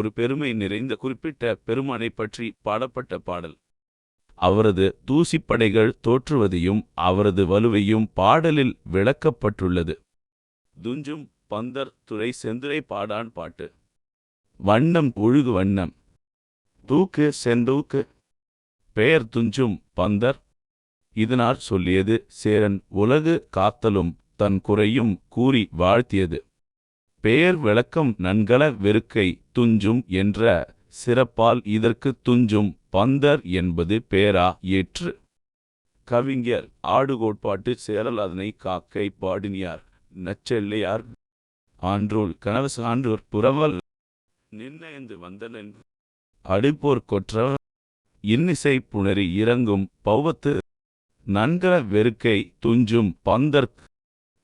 ஒரு பெருமை நிறைந்த குறிப்பிட்ட பெருமானை பற்றி பாடப்பட்ட பாடல். அவரது தூசிப்படைகள் தோற்றுவதையும் அவரது வலுவையும் பாடலில் விளக்கப்பட்டுள்ளது. துஞ்சும் பந்தர் துறை செந்துரை பாடான் பாட்டு. வண்ணம் ஒழுகு வண்ணம். தூக்கு செந்தூக்கு. பெயர் துஞ்சும் பந்தர். இதனால் சொல்லியது சேரன் உலகு காத்தலும் தன் குறையும் கூறி வாழ்த்தியது. பெயர் விளக்கம் நன்கல வெறுக்கை துஞ்சும் என்ற சிறப்பால் இதற்கு துஞ்சும் பந்தர் என்பது பெயரா ஏற்று. கவிஞர் ஆடுகோட்பாட்டு சேரல் அதனை காக்கை பாடினியார் நச்செல்லையார். ஆன்றோல் கனவு சான்றோர் புறவல் நின்னயந்து வந்தனன். அடுப்போர் கொற்ற இன்னிசை புணரி இறங்கும் பௌவத்து நன்கர வெறுக்கை துஞ்சும் பந்தர்.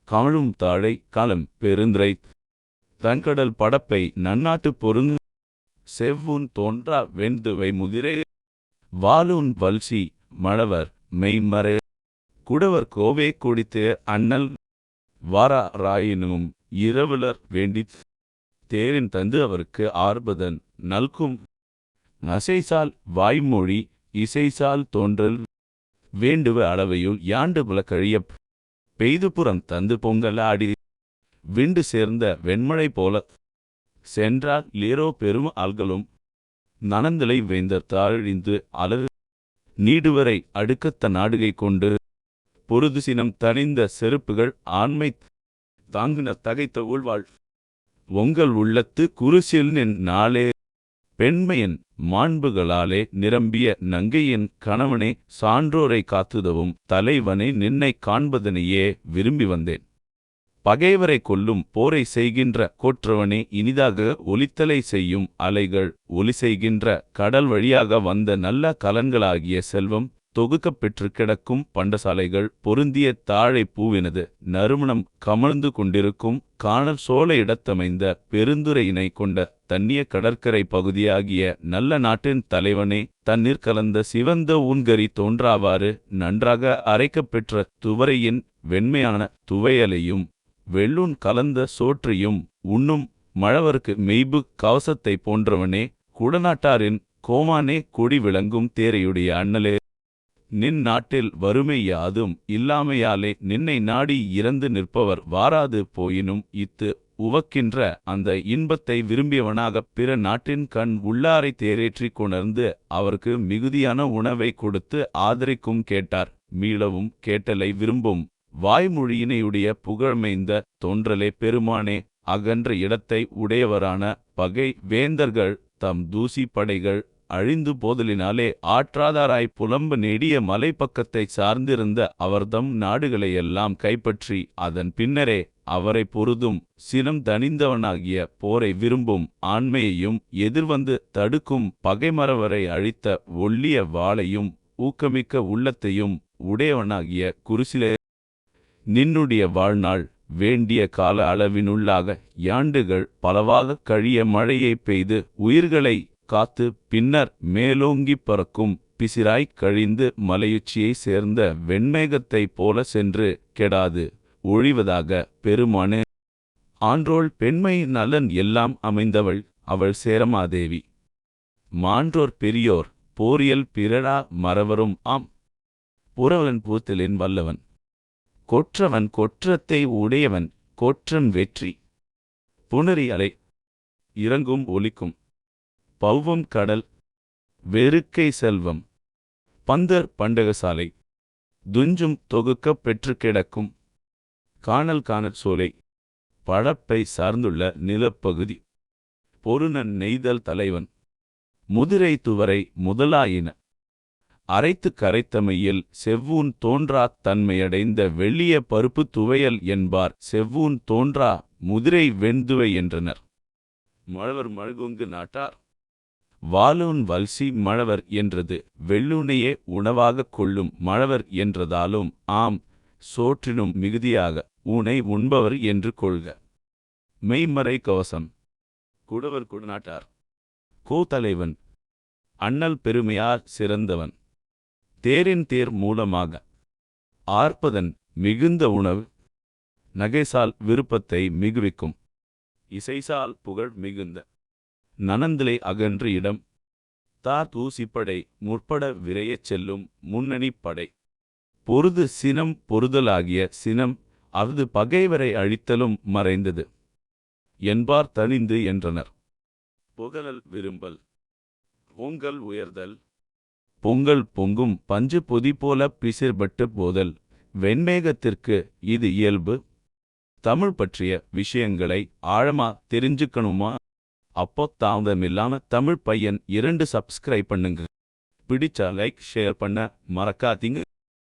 கமழும் தாழை களம் பெருந்திரை தன்கடல் படப்பை நன்னாட்டு பொருங்கு. செவ்வுன் தோன்றா வெந்துவை முதிரே. வாலூன் வல்சி மழவர் மெய்மறை குடவர் கோவே குடித்து அண்ணல். வாரா ராயினும் இரவுலர் வேண்டி தேரின் தந்து அவருக்கு ஆர்பதன் நல்கும். நசைசால் வாய்மொழி இசைசால் தோன்றல். வேண்டுவ அளவையுள் யாண்டு புல கழியப் பெய்துபுறம் தந்து பொங்கல் ஆடி. விண்டு சேர்ந்த வெண்மழை போல. சென்றால் லேரோ பெரும் ஆள்களும். நனந்தலை வேந்தர் தாழிந்து அலகு நீடுவரை அடுக்கத்த நாடுகை கொண்டு. பொருது சினம் தணிந்த செருப்புகள் ஆண்மை. தாங்கின தகைத்த உள்வாழ் உங்கள் உள்ளத்து குருசில் நின் நாளே. பெண்மையின் மாண்புகளாலே நிரம்பிய நங்கையின் கணவனே சான்றோரை காத்துதவும் தலைவனை நின்னை காண்பதனையே விரும்பி வந்தேன். பகைவரை கொல்லும் போரை செய்கின்ற கோற்றவனே இனிதாக ஒலித்தலை செய்யும் அலைகள் ஒலி செய்கின்ற கடல் வழியாக வந்த நல்ல கலன்களாகிய செல்வம் தொகுக்கப் பெற்று கிடக்கும் பண்டசாலைகள் பொருந்திய தாழை பூவினது நறுமணம் கமழ்ந்து கொண்டிருக்கும் காணல் சோழ இடத்தமைந்த பெருந்துரையினை கொண்ட தண்ணிய கடற்கரை பகுதியாகிய நல்ல நாட்டின் தலைவனே தண்ணீர் கலந்த சிவந்த ஊன்கரி தோன்றாவாறு நன்றாக அரைக்கப் பெற்ற துவரையின் வெண்மையான துவையலையும் வெள்ளூன் கலந்த சோற்றையும் உண்ணும் மழவருக்கு மெய்பு கவசத்தை போன்றவனே குடநாட்டாரின் கோமானே கொடி விளங்கும் தேரையுடைய அண்ணலே. நின் நாட்டில் வறுமை யாதும் இல்லாமையாலே நின்னை நாடி இறந்து நிற்பவர் வாராது போயினும் இத்து உவக்கின்ற அந்த இன்பத்தை விரும்பியவனாகப் பிற நாட்டின் கண் உள்ளாரை தேரேற்றிக் கொணர்ந்து அவருக்கு மிகுதியான உணவை கொடுத்து ஆதரிக்கும் கேட்டார். மீளவும் கேட்டலை விரும்பும் வாய்மொழியினையுடைய புகழ்மைந்த தோன்றலே பெருமானே அகன்ற இடத்தை உடையவரான பகை வேந்தர்கள் தம் தூசி படைகள் அழிந்து போதலினாலே ஆற்றாதாராய் புலம்ப நெடிய மலைப்பக்கத்தை சார்ந்திருந்த அவர்தம் நாடுகளையெல்லாம் கைப்பற்றி அதன் பின்னரே அவரை பொருதும் சினம் தனிந்தவனாகிய போரை விரும்பும் ஆண்மையையும் எதிர்வந்து தடுக்கும் பகைமரவரை அழித்த ஒள்ளிய வாளையும் ஊக்கமிக்க உள்ளத்தையும் உடையவனாகிய குருசிலே நின்னுடைய வாழ்நாள் வேண்டிய கால அளவினுள்ளாக யாண்டுகள் பலவாக கழிய மழையை பெய்து உயிர்களை காத்து பின்னர் மேலோங்கிப் பறக்கும் பிசிராய்க் கழிந்து மலையுச்சியை சேர்ந்த வெண்மேகத்தைப் போல சென்று கெடாது. ஒழிவதாக பெருமானே ஆன்றோள் பெண்மை நலன் எல்லாம் அமைந்தவள் அவள் சேரமாதேவி. மான்றோர் பெரியோர் போரியல் பிறடா மறவரும் ஆம். புறவன் பூத்தலின் வல்லவன். கொற்றவன் கொற்றத்தை உடையவன் கொற்றன் வெற்றி. புணரி அலை. இறங்கும் ஒலிக்கும். பௌவம் கடல். வெறுக்கை செல்வம். பந்தர் பண்டகசாலை. துஞ்சும் தொகுக்கப் பெற்று கிடக்கும். காணல் காணற் சோலை. பழப்பை சார்ந்துள்ள நிலப்பகுதி. பொருணன் நெய்தல் தலைவன். முதிரை துவரை முதலாயின. அரைத்து கரைத்தமையில் செவ்வூன் தோன்றா தன்மையடைந்த வெள்ளிய பருப்பு துவையல் என்பார். செவ்வூன் தோன்றா முதிரை வெண்துவை என்றனர். மழவர் மழ்கொங்கு நாட்டார். வாலூன் வல்சி மழவர் என்றது. வெள்ளூனையே உணவாகக் கொள்ளும் மழவர் என்றதாலும் ஆம் சோற்றினும் மிகுதியாக ஊனை உண்பவர் என்று கொள்க. மெய்மறை கவசம். குடவர் குடநாட்டார். கோத்தலைவன். அண்ணல் பெருமையார் சிறந்தவன். தேரின் தேர் மூலமாக ஆர்ப்பதன் மிகுந்த உணவு நகைசால் விருப்பத்தை மிகுவிக்கும். இசைசால் புகழ் மிகுந்த. நனந்திலே அகன்று இடம். தார் தூசிப்படை முற்பட விரையச் செல்லும் முன்னணி படை. பொருது சினம் பொருதலாகிய சினம் அவது பகைவரை அழித்தலும் மறைந்தது. என்பார் தனிந்து என்றனர். புகழல் விரும்பல். பொங்கல் உயர்தல். பொங்கல் பொங்கும் பஞ்சு பொதி போல பிசிர்பட்டு போதல். வெண்மேகத்திற்கு இது இயல்பு. தமிழ் பற்றிய விஷயங்களை ஆழமா தெரிஞ்சுக்கணுமா? அப்போ தாமதமில்லாம தமிழ் பையன் இரண்டு சப்ஸ்கிரைப் பண்ணுங்க. பிடிச்சா லைக் ஷேர் பண்ண மறக்காதீங்க.